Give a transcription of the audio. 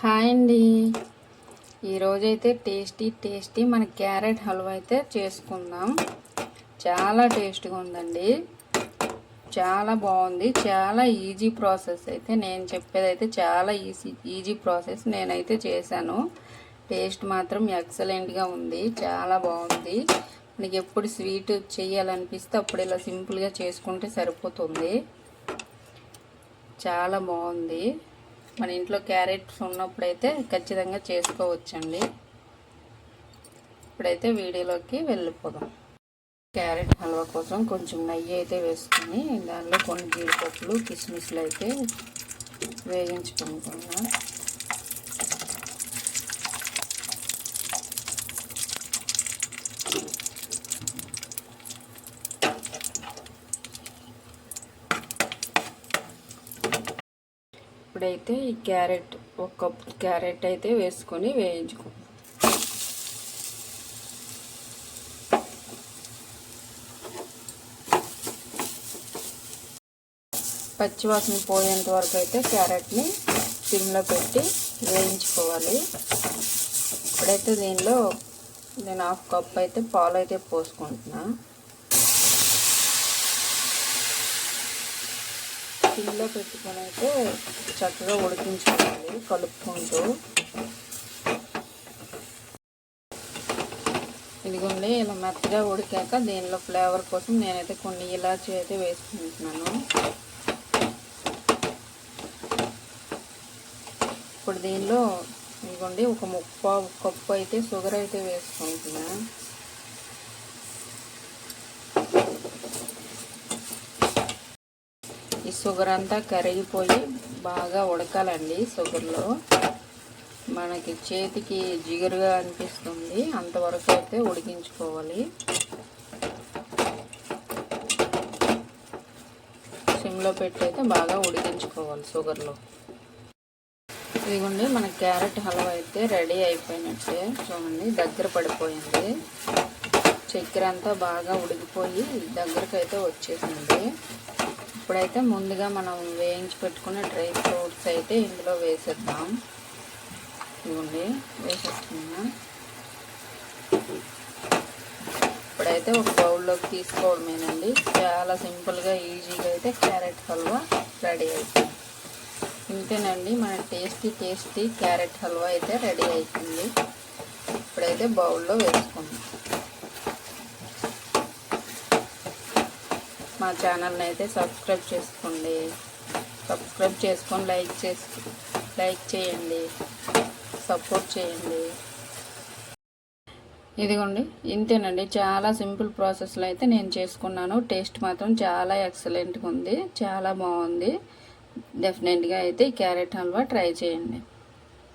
Hi అండి. ఈరోజైతే tasty tasty మన క్యారెట్ హల్వా అయితే చేసుకుందాం. చాలా టేస్ట్గా ఉందండి. చాలా బాగుంది. చాలా ఈజీ ప్రాసెస్ అయితే నేను చెప్పేది అయితే చాలా ఈజీ ఈజీ ప్రాసెస్ నేనైతే చేశాను. టేస్ట్ మాత్రం ఎక్సలెంట్గా ఉంది. చాలా బాగుంది. మనకి ఎప్పుడు స్వీట్ చేయాలనిపిస్తే అప్పుడు ఇలా సింపుల్గా చేసుకుంటే సరిపోతుంది. చాలా బాగుంది. మన ఇంట్లో క్యారెట్స్ ఉన్నప్పుడైతే ఖచ్చితంగా చేసుకోవచ్చండి. ఇప్పుడైతే వీడియోలోకి వెళ్ళిపోదాం. క్యారెట్ హల్వా కోసం కొంచెం నెయ్యి అయితే వేసుకొని దానిలో కొన్ని జీడిపప్పులు కిస్మిస్లు అయితే వేయించుకుంటున్నాను. ఇప్పుడైతే ఈ క్యారెట్ ఒక కప్ క్యారెట్ అయితే వేసుకొని వేయించుకో. పచ్చివాసన పోయేంత వరకు అయితే క్యారెట్ని సిమ్లో పెట్టి వేయించుకోవాలి. ఇప్పుడైతే దీనిలో నేను హాఫ్ కప్ అయితే పాలు అయితే పోసుకుంటున్నాను సిమ్లో పెట్టుకొని అయితే చక్కగా ఉడికించుకోవాలి కలుపుకుంటూ. ఇదిగోండి ఇలా మెత్తగా ఉడికాక దీనిలో ఫ్లేవర్ కోసం నేనైతే కొన్ని ఇలాచి అయితే వేసుకుంటున్నాను. ఇప్పుడు దీనిలో ఇదిగోండి ఒక ముప్ప కప్పు అయితే షుగర్ అయితే వేసుకుంటున్నాను ఈ షుగర్ అంతా కరిగిపోయి బాగా ఉడకాలండి షుగర్లో. మనకి చేతికి జిగురుగా అనిపిస్తుంది. అంతవరకు అయితే ఉడికించుకోవాలి. సిమ్లో పెట్టి అయితే బాగా ఉడికించుకోవాలి షుగర్లో. ఇదిగోండి మన క్యారెట్ హల్వా అయితే రెడీ అయిపోయినట్టే. చూడండి దగ్గర పడిపోయింది. చక్కెర అంతా బాగా ఉడికిపోయి దగ్గరకు అయితే వచ్చేసింది. ఇప్పుడైతే ముందుగా మనం వేయించి పెట్టుకున్న డ్రై ఫ్రూట్స్ అయితే ఇందులో వేసేద్దాం. ఇవ్వండి వేసేస్తున్నా ఇప్పుడైతే ఒక బౌల్లోకి తీసుకోవడమేనండి. చాలా సింపుల్గా ఈజీగా అయితే క్యారెట్ హల్వా రెడీ అవుతుంది ఇంతేనండి మన టేస్టీ టేస్టీ క్యారెట్ హల్వా అయితే రెడీ అవుతుంది ఇప్పుడైతే బౌల్లో వేసుకుందాం. మా ఛానల్ని అయితే సబ్స్క్రైబ్ చేసుకోండి. సబ్స్క్రైబ్ చేసుకొని లైక్ చేసి లైక్ చేయండి. సపోర్ట్ చేయండి. ఇదిగోండి ఇంతేనండి. చాలా సింపుల్ ప్రాసెస్లో అయితే నేను చేసుకున్నాను. టేస్ట్ మాత్రం చాలా ఎక్సలెంట్గా ఉంది. చాలా బాగుంది. డెఫినెట్గా అయితే ఈ క్యారెట్ హల్వా ట్రై చేయండి.